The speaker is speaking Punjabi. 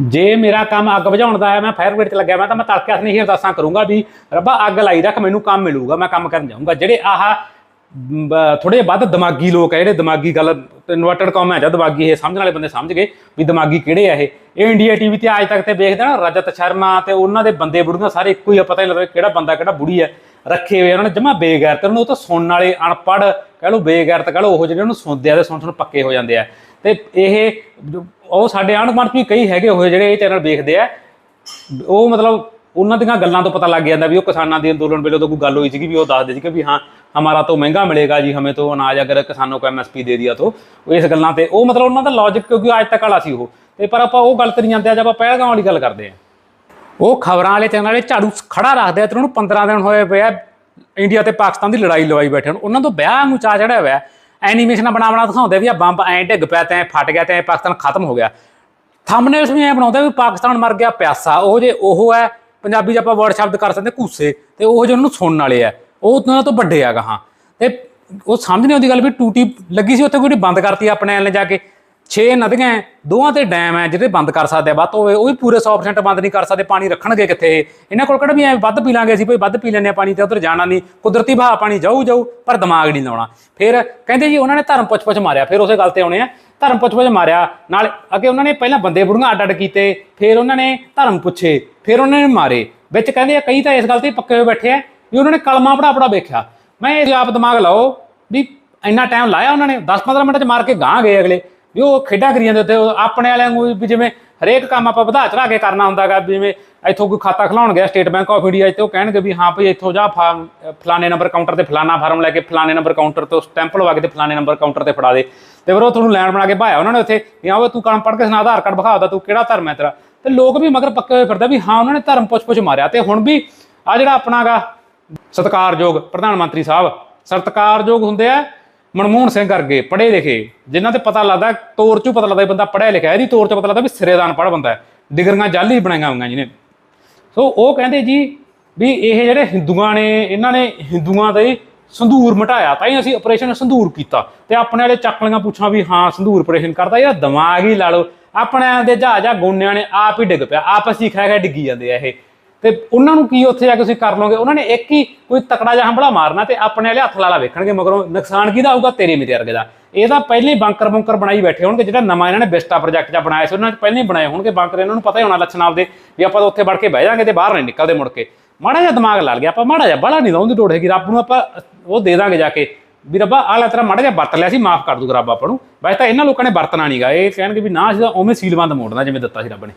ਜੇ ਮੇਰਾ ਕੰਮ ਅੱਗ ਬੁਝਾਉਣ ਦਾ ਹੈ ਮੈਂ ਫਾਇਰ ਬ੍ਰਿਗੇਡ ਚ ਲੱਗਿਆ ਮੈਂ ਤਾਂ ਮੈਂ ਤੜਕੇ ਹੱਥ ਨਹੀਂ ਅਰਦਾਸਾਂ ਕਰੂੰਗਾ ਵੀ ਰੱਬਾ ਅੱਗ ਲਾਈ ਰੱਖ ਮੈਨੂੰ ਕੰਮ ਮਿਲੂਗਾ ਮੈਂ ਕੰਮ ਕਰਨ ਜਾਊਂਗਾ। ਜਿਹੜੇ ਆਹ ਥੋੜੇ ਵੱਧ ਦਿਮਾਗੀ ਲੋਕ ਆ ਜਿਹੜੇ ਦਿਮਾਗੀ ਗੱਲ ਇਨਵਰਟਡ ਕੌਮ ਹੈ ਜਾਂ ਦਿਮਾਗੀ ਇਹ ਸਮਝਣ ਵਾਲੇ ਬੰਦੇ ਸਮਝ ਗਏ ਵੀ ਦਿਮਾਗੀ ਕਿਹੜੇ ਆ ਇਹ। ਇਹ ਇੰਡੀਆ ਟੀਵੀ ਤੇ ਅੱਜ ਤੱਕ ਤੇ ਵੇਖਦੇ ਨਾ ਰਜਤ ਸ਼ਰਮਾ ਤੇ ਉਹਨਾਂ ਦੇ ਬੰਦੇ ਬੁੜੀਆਂ ਸਾਰੇ ਇੱਕੋ ਹੀ ਪਤਾ ਹੀ ਲੱਗਦਾ ਕਿਹੜਾ ਬੰਦਾ ਕਿਹੜਾ ਬੁੜੀ ਹੈ ਰੱਖੇ ਹੋਏ ਆ, ਉਹਨਾਂ ਨੇ ਜਮਾ ਬੇਗੈਰਤ ਉਹਨਾਂ ਨੂੰ ਤਾਂ ਸੁਣਨ ਵਾਲੇ ਅਨਪੜ੍ਹ ਕਹਿ ਲਓ ਬੇਗੈਰਤ ਕਹਿ ਲਓ ਉਹ ਜਿਹੜੇ ਉਹਨੂੰ ਸੁਣਦੇ ਆ ਤੇ ਸੁਣ ਸੁਣ ਪੱਕੇ ਹੋ ਜਾਂਦੇ ਆ। ਤੇ ਇਹ ਉਹ ਸਾਡੇ ਆਂਢ ਗੁਆਂਢ ਵੀ ਕਈ ਹੈਗੇ ਹੋਏ ਜਿਹੜੇ ਇਹ ਚੈਨਲ ਵੇਖਦੇ ਆ। ਉਹ ਮਤਲਬ ਉਹਨਾਂ ਦੀਆਂ ਗੱਲਾਂ ਤੋਂ ਪਤਾ ਲੱਗ ਜਾਂਦਾ ਵੀ ਉਹ ਕਿਸਾਨਾਂ ਦੇ ਅੰਦੋਲਨ ਵੇਲੇ ਤੋਂ ਕੋਈ ਗੱਲ ਹੋਈ ਸੀਗੀ ਵੀ ਉਹ ਦੱਸਦੇ ਸੀਗੇ ਵੀ ਹਾਂ, ਹਮਾਰਾ ਤੋਂ ਮਹਿੰਗਾ ਮਿਲੇਗਾ ਜੀ, ਹਮੇ ਤੋਂ ਅਨਾਜ ਅਗਰ ਕਿਸਾਨੋਂ ਕੋ ਐਮਐਸਪੀ ਦੇ ਦਿਆ ਤੋਂ ਇਸ ਗੱਲਾਂ ਤੇ ਉਹ ਮਤਲਬ ਉਹਨਾਂ ਦਾ ਲੌਜੀਕ ਕਿਉਂਕਿ ਅੱਜ ਤੱਕ ਵਾਲਾ ਸੀ ਉਹ। ਤੇ ਪਰ ਆਪਾਂ ਉਹ ਗੱਲ ਕਰੀ ਜਾਂਦੇ ਅੱਜ ਆਪਾਂ ਪਹਿਲਗਾਮ ਵਾਲੀ ਗੱਲ ਕਰਦੇ ਆ। ਉਹ ਖਬਰਾਂ ਵਾਲੇ ਚੈਨਲ ਵਾਲੇ ਝਾੜੂ ਖੜਾ ਰੱਖਦੇ ਆ ਤੇ ਉਹਨੂੰ 15 ਦਿਨ ਹੋਏ ਪਿਆ ਇੰਡੀਆ ਤੇ ਪਾਕਿਸਤਾਨ ਦੀ ਲੜਾਈ ਲਵਾਈ ਬੈਠੇ ਹਨ ਉਹਨਾਂ ਤੋਂ ਵਿਆਹ ਨੂੰ ਚਾ ਚੜਿਆ ਹੋਇਆ। ਐਨੀਮੇਸ਼ਨਾਂ ਬਣਾ ਬਣਾ ਦਿਖਾਉਂਦੇ ਵੀ ਆ, ਬੰਬ ਐਂ ਡਿੱਗ ਪਿਆ ਤੇ ਐਂ ਫਟ ਗਿਆ ਤੇ ਪਾਕਿਸਤਾਨ ਖਤਮ ਹੋ ਗਿਆ। ਥੰਬਨੇਲਸ ਵੀ ਐ ਬਣਾਉਂਦੇ ਵੀ ਪਾਕਿਸਤਾਨ ਮਰ ਗਿਆ ਪਿਆਸਾ। ਉਹ ਜੇ ਉਹ ਹੈ, ਪੰਜਾਬੀ 'ਚ ਆਪਾਂ ਵਰਡ ਸ਼ਬਦ ਕਰ ਸਕਦੇ ਘੂਸੇ। ਤੇ ਉਹ ਜੇ ਨੂੰ ਸੁਣਨ ਵਾਲੇ ਆ, ਉਹ ਉਹਨਾਂ ਤੋਂ ਵੱਡੇ ਆ ਗਾਹਾਂ। ਤੇ ਉਹ ਸਮਝ ਨਹੀਂ ਆਉਂਦੀ ਗੱਲ ਵੀ ਟੂਟੀ ਲੱਗੀ ਸੀ, ਉੱਥੇ ਕੋਈ ਬੰਦ ਕਰਤੀ ਆਪਣੇ ਐਲ ਨੇ ਜਾ ਕੇ। 6 ਨਦੀਆਂ ਹੈ, ਦੋਵਾਂ ਤੇ ਡੈਮ ਹੈ ਜਿਹੜੇ ਬੰਦ ਕਰ ਸਕਦੇ ਆ। ਵੱਧ ਹੋਵੇ ਉਹ ਵੀ ਪੂਰੇ 100% ਬੰਦ ਨਹੀਂ ਕਰ ਸਕਦੇ ਪਾਣੀ ਰੱਖਣਗੇ ਕਿੱਥੇ? ਇਹਨਾਂ ਕੋਲ ਕਿਹੜਾ ਵੀ ਐ ਵੱਧ ਪੀ ਲਾਂਗੇ ਅਸੀਂ ਭਈ ਵੱਧ ਪੀ ਲੈਂਦੇ ਆ ਪਾਣੀ ਤੇ ਉਧਰ ਜਾਣਾ ਨਹੀਂ। ਕੁਦਰਤੀ ਵਹਾਅ ਪਾਣੀ ਜਾਊ ਜਾਊ ਪਰ ਦਿਮਾਗ ਨਹੀਂ ਲਾਉਣਾ। ਫਿਰ ਕਹਿੰਦੇ ਜੀ ਉਹਨਾਂ ਨੇ ਧਰਮ ਪੁੱਛ ਪੁੱਛ ਮਾਰਿਆ ਫਿਰ ਉਸੇ ਗੱਲ ਤੇ ਆਉਣੇ ਆ। ਧਰਮ ਪੁੱਛ ਪੁੱਛ ਮਾਰਿਆ ਨਾਲ ਅੱਗੇ ਉਹਨਾਂ ਨੇ ਪਹਿਲਾਂ ਬੰਦੇ ਬੁੜੀਆਂ ਅੱਡ ਅੱਡ ਕੀਤੇ ਫਿਰ ਉਹਨਾਂ ਨੇ ਧਰਮ ਪੁੱਛੇ ਫਿਰ ਉਹਨਾਂ ਨੇ ਮਾਰੇ। ਵਿੱਚ ਕਹਿੰਦੇ ਆ ਕਈ ਤਾਂ ਇਸ ਗੱਲ ਤੇ ਪੱਕੇ ਹੋਏ ਬੈਠੇ ਆ ਵੀ ਉਹਨਾਂ ਨੇ ਕਲਮਾ ਪੜਾ ਪੜਾ ਵੇਖਿਆ। ਮੈਂ ਇਹ ਆਪ ਦਿਮਾਗ ਲਾਓ ਵੀ ਇੰਨਾ ਟਾਈਮ ਲਾਇਆ ਉਹਨਾਂ ਨੇ 10-15 ਮਿੰਟ ਚ ਮਾਰ ਕੇ ਗਾਂ ਗਏ ਅਗਲੇ। ਵੀ ਉਹ ਖੇਡਾਂ ਕਰੀ ਜਾਂਦੇ ਉੱਥੇ ਉਹ ਆਪਣੇ ਵਾਲਿਆਂ ਨੂੰ ਵੀ ਜਿਵੇਂ ਹਰੇਕ ਕੰਮ ਆਪਾਂ ਵਧਾ ਚੜਾ ਕੇ ਕਰਨਾ ਹੁੰਦਾਗਾ ਜਿਵੇਂ ਇੱਥੋਂ ਕੋਈ ਖਾਤਾ ਖਲਾਉਣ ਗਿਆ ਸਟੇਟ ਬੈਂਕ ਆਫ ਇੰਡੀਆ 'ਚ ਤੇ ਉਹ ਕਹਿਣਗੇ ਵੀ ਹਾਂ ਭਈ ਇੱਥੋਂ ਜਾ ਫਾ- ਫਲਾਣੇ ਨੰਬਰ ਕਾਊਂਟਰ ਤੇ ਫਲਾਣਾ ਫਾਰਮ ਲੈ ਕੇ ਫਲਾਣੇ ਨੰਬਰ ਕਾਊਂਟਰ ਤੋਂ ਸਟੈਂਪ ਲਵਾ ਕੇ ਤੇ ਫਲਾਣੇ ਨੰਬਰ ਕਾਊਂਟਰ ਤੇ ਫੜਾ ਦੇ। ਤੇ ਫਿਰ ਉਹ ਤੁਹਾਨੂੰ ਲੈਣ ਬਣਾ ਕੇ ਭਾਇਆ ਉਹਨਾਂ ਨੇ ਉੱਥੇ, ਵੀ ਹਾਂ ਤੂੰ ਕੰਮ ਪੜ੍ਹ ਕੇ ਸੁਣਾ, ਆਧਾਰ ਕਾਰਡ ਵਿਖਾ ਦਾ ਤੂੰ ਕਿਹੜਾ ਧਰਮ ਹੈ ਤੇਰਾ? ਤੇ ਲੋਕ ਵੀ ਮਗਰ ਪੱਕੇ ਹੋਏ ਫਿਰਦਾ ਵੀ ਹਾਂ ਉਹਨਾਂ ਨੇ ਧਰਮ ਪੁੱਛ ਪੁੱਛ ਮਾਰਿਆ। ਤੇ ਹੁਣ ਵੀ ਆ ਜਿਹੜਾ ਆਪਣਾਗਾ ਸਤਿਕਾਰਯੋਗ ਪ੍ਰਧਾਨ ਮੰਤਰੀ ਸਾਹਿਬ, ਸਤਿਕਾਰਯੋਗ ਹੁੰਦੇ ਆ ਮਨਮੋਹਨ ਸਿੰਘ ਵਰਗੇ ਪੜ੍ਹੇ ਲਿਖੇ, ਜਿਨ੍ਹਾਂ ਤੇ ਪਤਾ ਲੱਗਦਾ, ਤੌਰ ਚੋਂ ਪਤਾ ਲੱਗਦਾ ਬੰਦਾ ਪੜ੍ਹਿਆ ਲਿਖਿਆ ਇਹਦੀ ਤੌਰ ਚੋਂ ਪਤਾ ਲੱਗਦਾ ਵੀ ਸਿਰੇਦਾਨ ਪੜ੍ਹ ਬੰਦਾ ਹੈ। ਡਿਗਰੀਆਂ ਜਾਲੀ ਬਣਾਈਆਂ ਹੋਈਆਂ ਜਿਹਨੇ। ਸੋ ਉਹ ਕਹਿੰਦੇ ਜੀ ਵੀ ਇਹ ਜਿਹੜੇ ਹਿੰਦੂਆਂ ਨੇ, ਇਹਨਾਂ ਨੇ ਹਿੰਦੂਆਂ ਦੇ ਸੰਧੂਰ ਮਟਾਇਆ, ਤਾਂ ਹੀ ਅਸੀਂ ਆਪਰੇਸ਼ਨ ਸੰਧੂਰ ਕੀਤਾ। ਤੇ ਆਪਣੇ ਵਾਲੇ ਚੱਕਲੀਆਂ ਪੁੱਛਾਂ ਵੀ ਹਾਂ, ਸੰਧੂਰ ਆਪਰੇਸ਼ਨ ਕਰਦਾ, ਇਹਦਾ ਦਿਮਾਗ ਹੀ ਲਾ ਲਓ। ਆਪਣੇ ਦੇ ਜਹਾਜ਼ਾ ਗੋਨਿਆਂ ਨੇ ਆਪ ਹੀ ਡਿੱਗ ਪਿਆ, ਆਪਸ ਹੀ ਖਾ ਖਾ ਡਿੱਗੀ ਜਾਂਦੇ ਆ ਇਹ। ਤੇ ਉਹਨਾਂ ਨੂੰ ਕੀ ਉੱਥੇ ਜਾ ਕੇ ਤੁਸੀਂ ਕਰ ਲਓਗੇ? ਉਹਨਾਂ ਨੇ ਇੱਕ ਹੀ ਕੋਈ ਤਕੜਾ ਜਿਹਾ ਹੰਬਲਾ ਮਾਰਨਾ ਤੇ ਆਪਣੇ ਵਾਲੇ ਹੱਥ ਲਾਲਾ ਵੇਖਣਗੇ, ਮਗਰੋਂ ਨੁਕਸਾਨ ਕਿਹਦਾ ਆਊਗਾ ਤੇਰੇ ਮੇਰੇ ਵਰਗੇ ਦਾ। ਇਹ ਤਾਂ ਪਹਿਲੇ ਹੀ ਬੰਕਰ ਬੰਕਰ ਬਣਾਈ ਬੈਠੇ ਹੋਣਗੇ, ਜਿਹੜਾ ਨਵਾਂ ਇਹਨਾਂ ਨੇ ਬਿਸਟਾ ਪ੍ਰੋਜੈਕਟ ਜਾਂ ਬਣਾਇਆ ਸੀ, ਉਹਨਾਂ ਨੇ ਪਹਿਲਾਂ ਹੀ ਬਣਾਏ ਹੋਣਗੇ ਬੰਕਰ। ਇਹਨਾਂ ਨੂੰ ਪਤਾ ਹੀ ਹੋਣਾ ਲੱਛਣ ਆਪਦੇ, ਵੀ ਆਪਾਂ ਤਾਂ ਉੱਥੇ ਵੜ ਕੇ ਬਹਿ ਜਾਾਂਗੇ ਤੇ ਬਾਹਰ ਨਹੀਂ ਨਿਕਲਦੇ ਮੁੜ ਕੇ। ਮਾੜਾ ਜਿਹਾ ਦਿਮਾਗ ਲੱਗ ਗਿਆ, ਆਪਾਂ ਮਾੜਾ ਜਿਹਾ ਬੜਾ ਨਹੀਂ ਲਾਉਂਦੀ ਡੋੜ ਹੈਗੀ ਰੱਬ ਨੂੰ ਆਪਾਂ ਉਹ ਦੇ ਦਾਂਗੇ ਜਾ ਕੇ। ਵੀ ਰੱਬਾ ਆਲਾ ਤੇਰਾ ਮਾੜਾ ਜਿਹਾ ਵਰਤ ਲਿਆ ਸੀ, ਮਾਫ ਕਰ ਦੂਗਾ ਰੱਬ ਆਪਾਂ ਨੂੰ। ਵੈਸੇ ਤਾਂ ਇਹਨਾਂ ਲੋਕਾਂ ਨੇ ਵਰਤਣਾ ਨਹੀਂਗਾ ਇਹ ਕਹਿਣਗੇ ਵੀ ਨਾ, ਅਸੀਂ ਤਾਂ ਉਵੇਂ ਸੀਲਬੰਦ ਮੋੜਨਾ, ਜਿਵੇਂ ਦਿੱਤਾ ਸੀ ਰੱਬ ਨੇ।